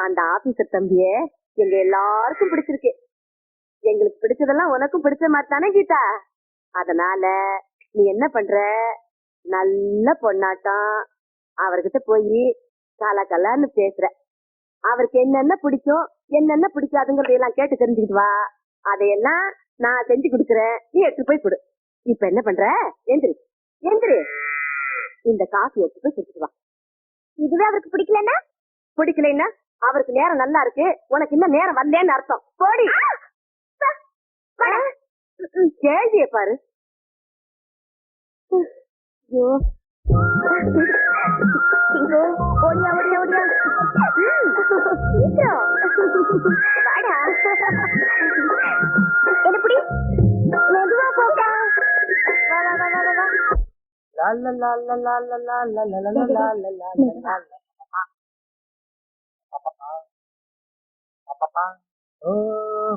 அந்த ஆபீசர் தம்பிய எங்க எல்லாருக்கும் பிடிச்சிருக்கு. எங்களுக்கு பிடிச்சதெல்லாம் உனக்கும் பிடிச்ச மாதிரி தானே கீதா? அதனால நீ என்ன பண்ற? நல்ல பொண்ணாட்டம். அவர்கிட்ட போய் கல கலன்னு பேசுற. அவருக்கு என்னென்ன பிடிக்கும் என்னென்ன பிடிக்காதுங்கிறதையெல்லாம் கேட்டு தெரிஞ்சுக்கிட்டு வா. அதையெல்லாம் நான் செஞ்சு கொடுக்குறேன். நீ எடுத்து போய் கொடு. இப்ப என்ன பண்ற? எந்திரி. எந்திரி. இந்த காஃபி எடுத்து போய் கொடுத்துட்டு வா. இதுவே அவருக்கு பிடிக்கலன்னா? பிடிக்கலன்னா? அவருக்கு நேரம் நல்லா இருக்கு. உனக்கு இன்னும் நேரம் வரலன்னு அர்த்தம். போடி. கேள்விய பாரு. ஓடியா ஓடியா ஓடியா. வாடா. என்ன புடி? மெதுவா போட்டா வா வா வா வா வா, வா. லா லா லா லா லா லா லா லா லா லா லா லா லா லா லா லா. பாப்பா. ஓ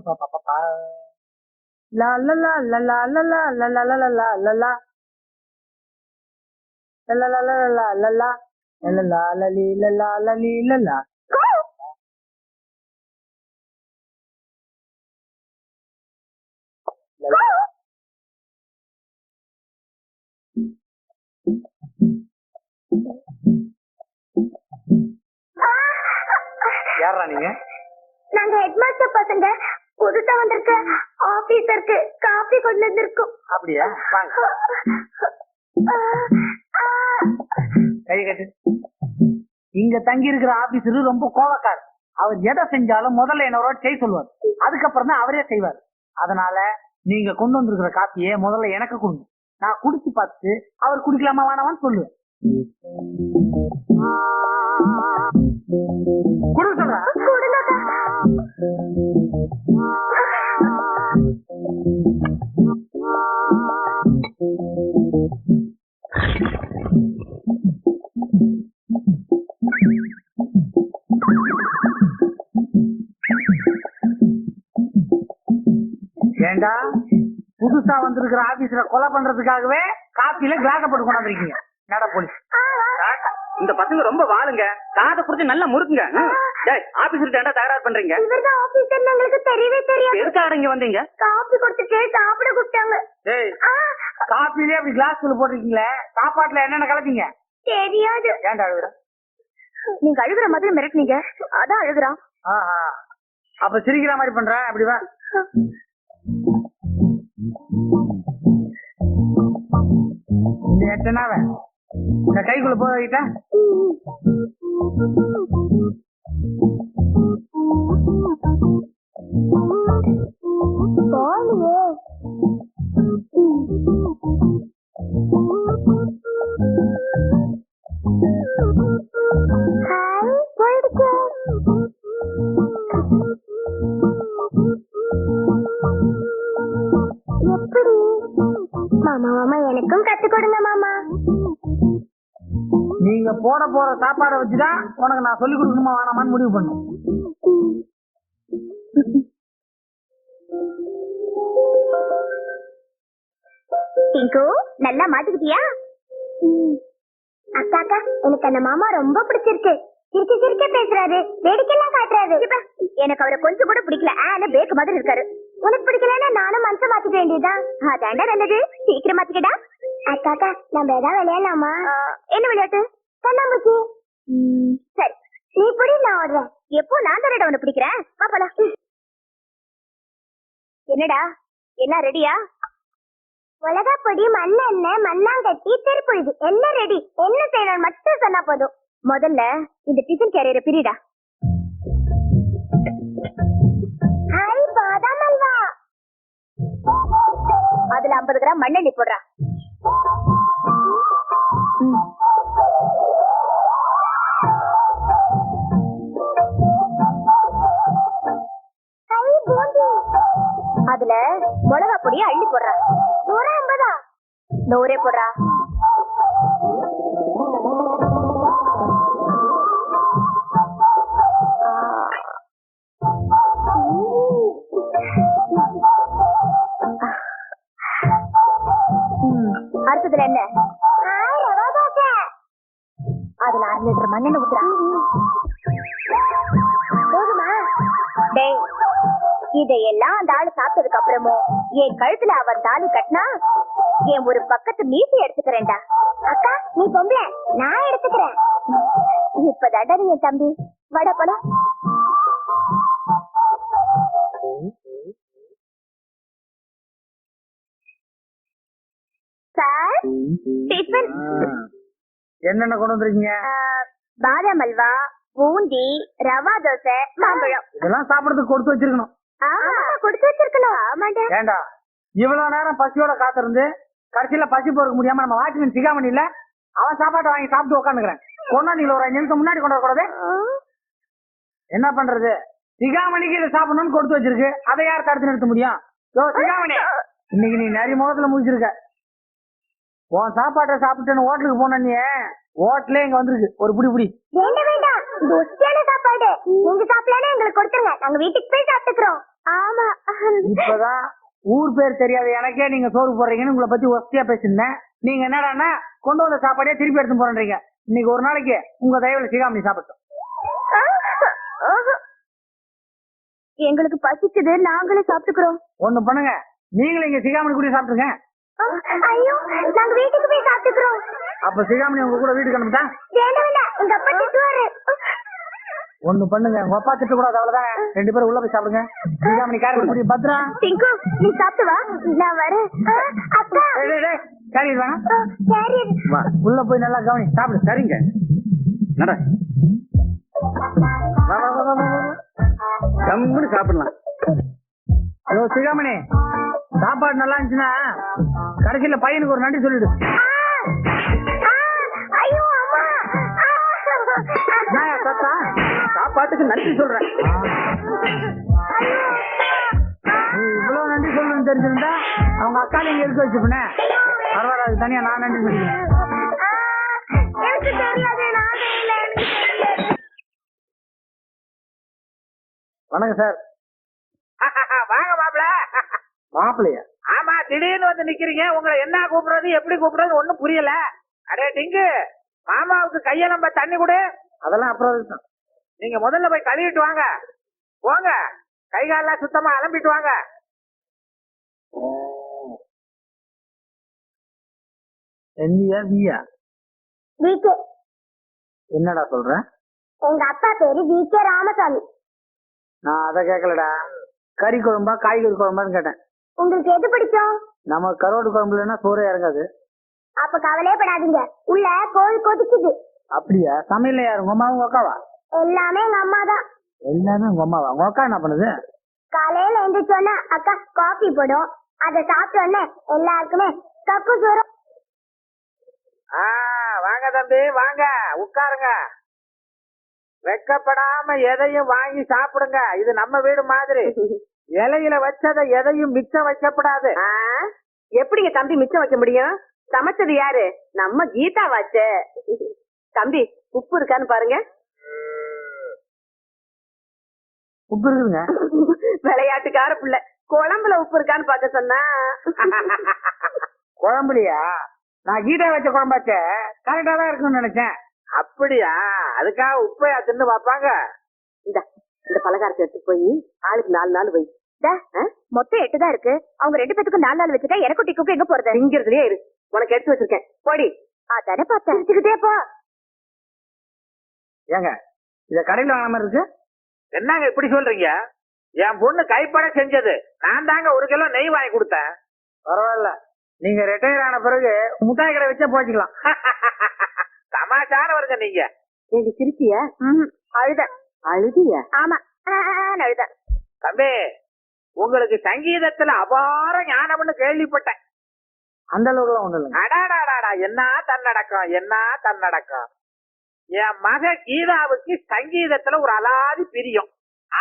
பாப்பா பாப்பா. லா லா லா லா லா லா லா லா லா லா லா லா லா லா. லா லா லா லா லா லா லா. லா லா லா லா லீ லா லா லா லீ லா லா. லா லா. பசங்க புதுசா வந்திருக்க ஆபீசருக்கு காபி கொண்டு வந்திருக்கும். அப்படியா? கை கட்டு. இங்க தங்கி இருக்கிற ஆபீசர் ரொம்ப கோவக்கார். அவர் எதை செஞ்சாலும் முதல்ல என்னோட செய்ய சொல்லுவார். அதுக்கப்புறம் தான் அவரே செய்வார். அதனால நீங்க கொண்டு வந்திருக்கிற காப்பியை முதல்ல எனக்கு கொடுங்க நான் குடிச்சு பார்த்து அவர் குடிக்கலாமா வேணாமான்னு சொல்லுவேன். ஏண்டா புதுசா வந்திருக்கிற ஆபீஸ்ல கொலை பண்றதுக்காகவே காப்பில கிளாஸ போட்டு கொண்டாந்துருக்கீங்க. நட போலீஸ் இந்த பசங்க ரொம்ப வாளுங்க. காதை புடிச்சு நல்லா முறுக்குங்க. டேய் ஏன்டா தகராறு பண்றீங்க? இவர்தான் ஆபீசர் எங்களுக்கு தெரியவே தெரியாது. எதுக்காக இங்க வந்தீங்க? காபி கொடுத்துட்டு சாப்பிட கூப்பிட்டாங்க. டேய் காப்பிலே அப்படி கிளாஸ்க்குள்ள போட்டிருக்கீங்களே? சாப்பாட்டுல என்னென்ன கலப்பீங்க? தெரியாது. ஏன்டா அழுகுற? நீங்க அழுகுற மாதிரி மிரட்டுனீங்க. அதான் அழுகுறான். அப்ப சிரிக்கிற மாதிரி பண்ற? அப்படி இந்த எட்டனாவ இந்த கைக்குள்ள போயிட்ட நீங்க போட போற சாப்பாடை வச்சுதான் உனக்கு நான் சொல்லி கொடுக்கணுமா வேணாமான்னு முடிவு பண்ணும் டிங்கு நல்லா மாட்டிக்கிட்டியா? அக்கா அக்கா எனக்கு அந்த மாமா ரொம்ப பிடிச்சிருக்கு. சிரிக்க சிரிக்க பேசுறாரு. வேடிக்கைலாம் காட்டுறாரு. எனக்கு அவரை கொஞ்சம் கூட பிடிக்கல. ஆனா பேக்கு மாதிரி இருக்காரு. உனக்கு பிடிக்கலன்னா நானும் மனசை மாத்திக்க வேண்டியதுதான். அதாண்டா நல்லது. சீக்கிரம் மாத்திக்கடா. அக்கா அக்கா நம்ம ஏதாவது விளையாடலாமா? சரி நீ பிடி நான் ஓடுறேன் எப்போ நான் தானடா உன்னை பிடிக்கிறேன் வா என்னடா? எல்லாம் ரெடியா உலகப்பொடி மண்ணெண்ணெய் மண்ணாங்கட்டி திருப்புழுது. எல்லாம் ரெடி என்ன செய்யணும் மட்டும் சொன்னா போதும். முதல்ல இந்த டிஃபன் கேரியரை பிரிடா. ஹாய் பாதாம் அல்வா. அதுல 50 கிராம் மண்ணெண்ணெய் போடுறா. நூறே போடுறா. அடுத்ததுல என்ன? அதுல அரை லிட்டர் மண்ணெண்ணெய் ஊத்துறா. டேய் இதையெல்லாம் அந்த ஆளு சாப்பிட்டதுக்கு அப்புறமும் என் கழுத்துல அவன் தாலி கட்டினா என் ஒரு பக்கத்து மீசி எடுத்துக்கிறேன்டா. அக்கா நீ பொம்பளை நான் எடுத்துக்கிறேன். இப்பதாடா நீ என் தம்பி. வட போலாம். Sir tiffin. என்னென்ன கொண்டு வந்திருக்கீங்க? பாதாம் அல்வா பூந்தி ரவா தோசை மாம்பழம். இதெல்லாம் சாப்பிடறதுக்கு கொடுத்து வச்சிருக்கணும். கொடுத்து வச்சிருக்கணும். ஆமாண்டா. ஏண்டா? இவ்வளவு நேரம் பசியோட காத்திருந்து கடைசியில பசி பொறுக்க முடியாம நம்ம வாட்ச்மேன் சிகாமணி இல்ல அவன் சாப்பாட்டை வாங்கி சாப்பிட்டு உட்காந்துக்கிறேன் கொண்டாண்டில ஒரு அஞ்சு நிமிஷம் முன்னாடி கொண்டு வரக்கூடாது. என்ன பண்றது? சிகாமணிக்கு இதை சாப்பிடணும்னு கொடுத்து வச்சிருக்கு. அதை யார் தடுத்து நிறுத்த முடியும்? யோ சிகாமணி இன்னைக்கு நீ நிறைய முகத்துல முடிச்சிருக்க உன் சாப்பாட்டை சாப்பிட்டுன்னு ஹோட்டலுக்கு போன நீ ஹோட்டலே இங்க வந்திருக்கு. ஒரு புடி புடி. வேண்டாம் சாப்பாடு. நீங்க சாப்பிடலாம் எங்களுக்கு கொடுத்துருங்க. நாங்க வீட்டுக்கு போய் சாப்பிட்டுக்கிறோம். ஆமா. இப்பதான் ஊர் பேர் தெரியாத எனக்கே நீங்க சோறு போடுறீங்கன்னு உங்களை பத்தி ஒஸ்தியா பேசியிருந்தேன். நீங்க என்னடான்னா கொண்டு வந்த சாப்பாடே திருப்பி எடுத்து போறீங்க இன்னைக்கு ஒரு நாளைக்கு உங்க தயவுல சிகாமணி சாப்பிட்டோம் எங்களுக்கு பசிக்குது நாங்களே சாப்பிட்டுக்கிறோம். ஒண்ணு பண்ணுங்க. நீங்களும் இங்க சிகாமணி கூட சாப்பிட்டுருங்க. ஐயோ நாங்க வீட்டுக்கு போய் சாப்பிட்டுக்கிறோம். அப்ப சிகாமணி உங்க கூட வீட்டுக்கு அனுப்பிட்டா? வேண்டாம் வேண்டாம். எங்க அப்பா திட்டுவாரு. ஒண்ணு பண்ணுங்க. உங்க அப்பா திட்ட கூடாது அவ்வளவுதான். ரெண்டு பேரும் உள்ள போய் சாப்பிடுங்க. சிகாமணி காரி குடி பத்ரா டிங்கு நீ சாப்பிட்டு வா நான் வரேன். அக்கா கேரியர் வேணாம் ஆ, கேரியர் வா. உள்ள போய் நல்லா கவனி. சாப்பிடு சரிங்க. நட வா சாப்பிடலாம். ஐயோ சிகாமணி. சாப்பாடு நல்லா இருந்துச்சுன்னா கடைசியில பையனுக்கு ஒரு நன்றி சொல்லிடு. சாப்பாட்டுக்கு நன்றி சொல்றேன். இவ்வளவு நன்றி சொல்லணும்னு தெரிஞ்சிருந்தா அவங்க அக்கா நீங்க இருக்க வச்சுப்பனே பரவாயில்ல தனியா நான் நன்றி தெரியாது வணக்கம் சார். வாங்க மாப்பிள மாப்பிள்ளையா? ஆமா திடீர்னு வந்து நிக்கிறீங்க. உங்களை என்ன கூப்பிடுறது எப்படி கூப்பிடுறது ஒண்ணும் புரியல. அடே டிங்கு மாமாவுக்கு கையெலம்ப தண்ணி கொடு. அதெல்லாம் அப்புறம். நீங்க முதல்ல போய் கழுவிட்டு வாங்க. போங்க. கை காலெல்லாம் சுத்தமா அலம்பிட்டு வாங்க. என்னையா வியா? விகே என்னடா சொல்ற? எங்க அப்பா பேரு விகே ராமசாமி. நான் அதை கேட்கலடா. கறி குழம்பா காய்கறி குழம்பான்னு கேட்டேன். உங்களுக்கு எது பிடிக்கும்? நம்ம கருவாடு குழம்பு இல்லைன்னா சோறே இறங்காது. அப்ப கவலையப்படாதீங்க உள்ள கோழி கொதிக்குது. அப்படியா? சமையல்ல யாரு? உங்க அம்மாவும் உங்க அக்காவா? எல்லாமே எங்க அம்மா தான். எல்லாமே உங்க அம்மாவா? உங்க அக்கா என்ன பண்ணுது? காலையில எந்திரிச்சோன்னா அக்கா காஃபி போடும் அதை சாப்பிட்ட உடனே எல்லாருக்குமே கப்பு வரும் ஆ வாங்க தம்பி வாங்க உட்காருங்க. வெக்கப்படாம எதையும் வாங்கி சாப்பிடுங்க. இது நம்ம வீடு மாதிரி. இலையில வச்சதை எதையும் மிச்சம் வைக்கப்படாது. ஆ, எப்படிங்க தம்பி மிச்சம் வைக்க முடியும்? சமைச்சது யாரு? நம்ம கீதா வாச்சே தம்பி உப்பு இருக்கான்னு பாருங்க. உப்பு இருக்குதுங்க விளையாட்டுக்கார பிள்ளை. குழம்புல உப்பு இருக்கான்னு பார்க்க சொன்னா. குழம்புலையா? நான் கீதா வச்ச குழம்பாச்சே கரெக்டா தான் இருக்கும்னு நினைச்சேன். அப்படியா? அதுக்காக உப்பையா தின்னு பாப்பாங்க இந்த இந்த பலகாரத்தை எடுத்து போய் ஆளுக்கு நாலு நாள் வை. மொத்தம் எட்டு தான் இருக்கு. அவங்க ரெண்டு பேத்துக்கும் நாலு நாள் வச்சுட்டா எனக்கு டிக்குக்கு எங்க போறது? திங்கிறதுலயே இரு. உனக்கு எடுத்து வச்சிருக்கேன். போடி. அதானே பார்த்தேன். வச்சுக்கிட்டே போ. ஏங்க இத கடையில வாங்கின மாதிரி இருக்கு? என்னங்க இப்படி சொல்றீங்க? என் பொண்ணு கைப்பட செஞ்சது. நான் தாங்க ஒரு கிலோ நெய் வாங்கி கொடுத்தேன். பரவாயில்ல. நீங்க ரிட்டையர் ஆன பிறகு முட்டாய் கடை வச்சே போச்சுக்கலாம். தமாஷானவருங்க நீங்க. நீங்க சிரிச்சிய அழுத. அழுதிய? ஆமா. அழுத. தம்பி உங்களுக்கு சங்கீதத்துல அபார ஞானம்னு கேள்விப்பட்டேன். அந்த அளவுக்குலாம் ஒண்ணு இல்லைங்க. அடாடாடாடா என்ன தன்னடக்கம் என்ன தன்னடக்கம். என் மக கீதாவுக்கு சங்கீதத்துல ஒரு அலாதி பிரியம்.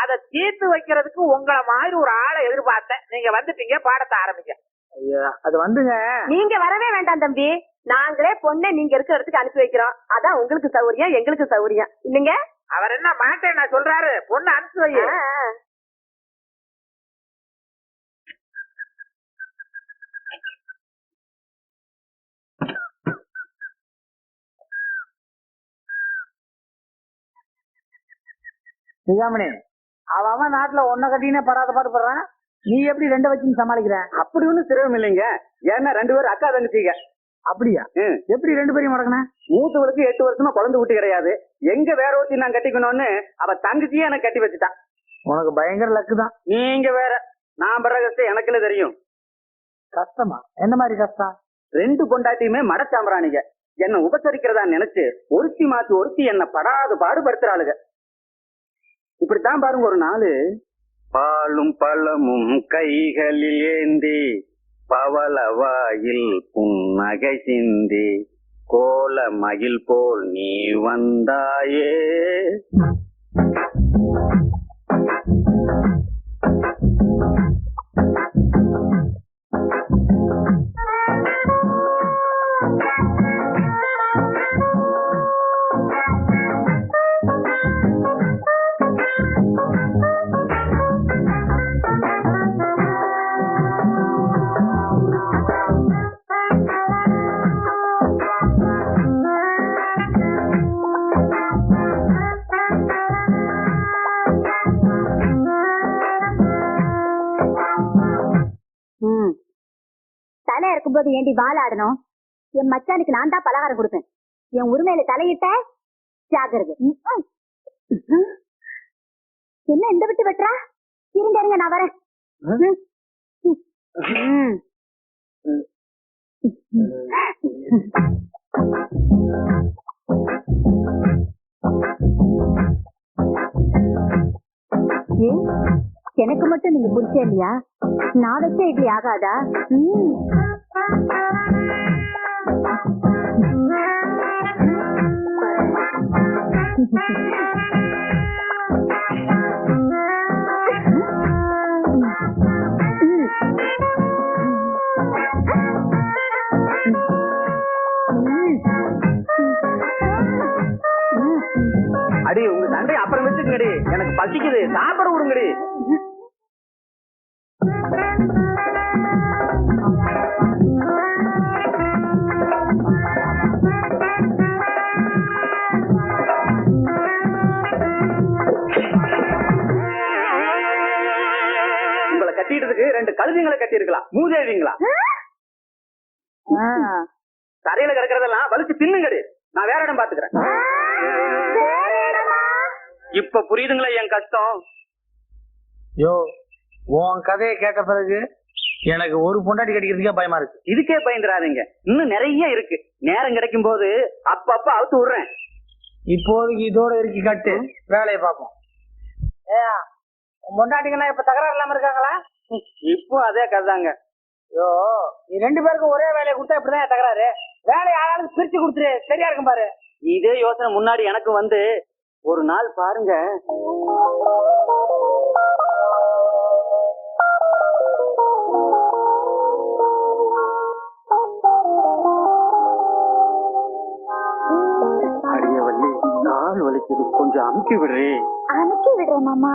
அதை தீர்த்து வைக்கிறதுக்கு உங்களை மாதிரி ஒரு ஆளை எதிர்பார்த்தேன். நீங்க வந்துட்டீங்க பாடத்தை ஆரம்பிங்க. ஐயா அது வந்துங்க. நீங்க வரவே வேண்டாம் தம்பி. நாங்களே பொண்ணை நீங்க இருக்கிற இடத்துக்கு அனுப்பி வைக்கிறோம். அதான் உங்களுக்கு சௌரியம் எங்களுக்கு சௌரியம். இல்லைங்க? அவர் என்ன மாட்டேன் நான் சொல்றாரு. பொண்ணு அனுப்பிச்சு வை சிகாமணி அவன் நாட்டுல ஒன்ன கட்டினே படாத பாடு படுறான். நீ எப்படி ரெண்டு வச்சு சமாளிக்கிற? அப்படி ஒண்ணும் சிரமம் இல்லைங்க. ஏன்னா ரெண்டு பேரும் அக்கா தங்கச்சிங்க. அப்படியா. எப்படி ரெண்டு பேரையும் முடக்கின? மூத்தவளுக்கு எட்டு வருஷமா குழந்தை விட்டு கிடையாது. எங்க வேற ஒருத்தி நான் கட்டிக்கணும்னு அவ தங்கச்சியே எனக்கு கட்டி வச்சுட்டான் உனக்கு பயங்கர லக்கு தான். நீங்க வேற. நான் படுற கஷ்டம் எனக்குல தெரியும். கஷ்டமா? என்ன மாதிரி கஷ்டம்? ரெண்டு பொண்டாட்டியுமே மடச்சாம்பராணிங்க என்ன உபசரிக்கிறதா நினைச்சு ஒருத்தி மாத்தி ஒருத்தி என்ன படாத பாடுபடுத்துறாளுங்க. இப்படித்தான் பாருங்க ஒரு நாள். பாலும் பழமும் கைகளில் ஏந்தி பவளவாயில் புன்னகை சிந்தி கோல மகிழ் போல் நீ வந்தாயே. தலை இருக்கும்போது ஏண்டி வாழாடணும் என் மச்சானுக்கு நான் தான் பலகாரம் கொடுப்பேன் என் உரிமையில தலையிட்ட ம். என்ன இந்த விட்டு வெட்டுறா? இருங்க இருங்க நான் வரேன். எனக்கு மட்டும் நீங்க புடிச்சே இல்லையா? நான் வச்ச இட்லி ஆகாதா? பசிக்குது சாப்பிட விடுங்கடி. உங்களை கட்டிட்டதுக்கு ரெண்டு கழுதைங்களை கட்டி இருக்கலாம் மூதேவிங்களா. தரையில கிடக்கிறதெல்லாம் வலிச்சு தின்னுங்கடி. நான் வேற இடம் பாத்துக்கிறேன்? இப்ப புரியுதுங்களா என் கஷ்டம்? யோ உன் கதையை கேட்ட பிறகு எனக்கு ஒரு பொண்டாட்டி கடிக்கிறதுக்கே பயமா இருக்கு. இதுக்கே பயந்துடாதீங்க இன்னும் நிறைய இருக்கு. நேரம் கிடைக்கும் போது அப்பப்ப அவுத்து விடுறேன். இப்போதைக்கு இதோட இறுக்கி கட்டு. வேலையை பார்ப்போம். ஏயா உன் பொண்டாட்டிங்கெல்லாம் இப்ப தகராறு இல்லாம இருக்காங்களா? இப்போ அதே கதாங்க ஐயோ நீ ரெண்டு பேருக்கும் ஒரே வேலையை கொடுத்தா இப்படிதான் தகராறு? வேலையை ஆளாளுக்கு பிரிச்சு கொடுத்துரு. சரியா இருக்கும் பாரு. இதே யோசனை முன்னாடி எனக்கு வந்து ஒரு நாள் பாருங்க. அடிய கால் வலிக்குது. கொஞ்சம் அமுக்கி விடுறே. அனுப்பி விடுறேன் மாமா.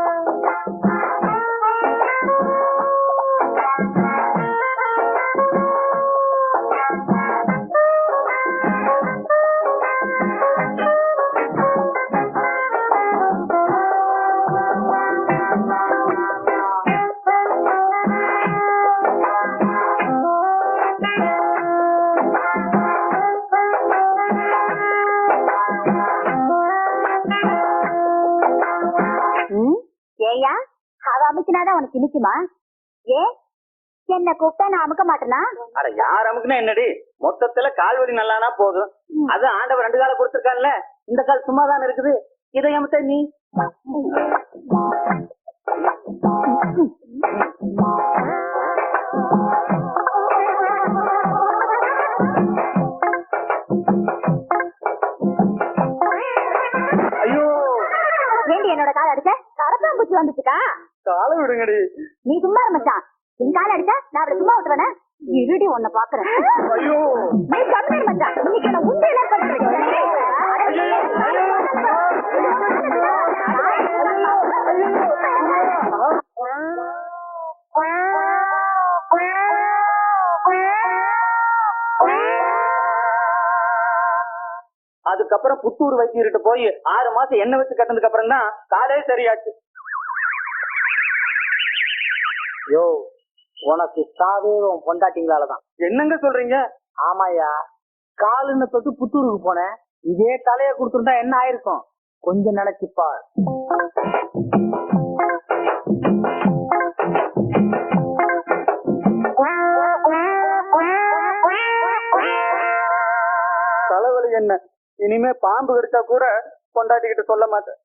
ம்? ஏய்யா அவ அமுக்கினாதான் உனக்கு இனிக்குமா? ஏ என்ன கூப்பிட்டா நான் அமுக்க மாட்டேனா? அட யார் அமுக்குனா என்னடி? மொத்தத்துல கால் வலி நல்லானா போதும். அது ஆண்டவர் ரெண்டு கால கொடுத்திருக்கான்ல இந்த கால் சும்மா தானே இருக்குது. இதை அமுத்த நீ என்னோட கால் அடிச்ச கரப்பாம்பூச்சி வந்துச்சுக்கா? காலை விடுங்கடி. நீ சும்மா மச்சான். என் கால் அடிச்சா நான் அவளை சும்மா விட்டுவேனே இருடி உன்னை பாக்குறேன் ஐயோ. நீ கம்மியர் மச்சான். இன்னைக்கு நான் உண்மையில பண்றேன் அதுக்கப்புறம் புத்தூர் வைத்தியர்கிட்ட போய் ஆறு மாசம் எண்ணெய் வச்சு கட்டினதுக்கு அப்புறம் தான் காலே சரியாச்சு. யோ உனக்கு சாவே உன் பொண்டாட்டிங்களாலதான். என்னங்க சொல்றீங்க? ஆமாயா காலுன்னு தொட்டு புத்தூருக்கு போனேன். இதே தலையை கொடுத்துருந்தா என்ன ஆயிருக்கும்? கொஞ்சம் நினைச்சுப்பார் தலைவலி என்ன? இனிமே பாம்பு கடிச்சா கூட கொண்டாட்டிக்கிட்டு சொல்ல மாட்டேன்.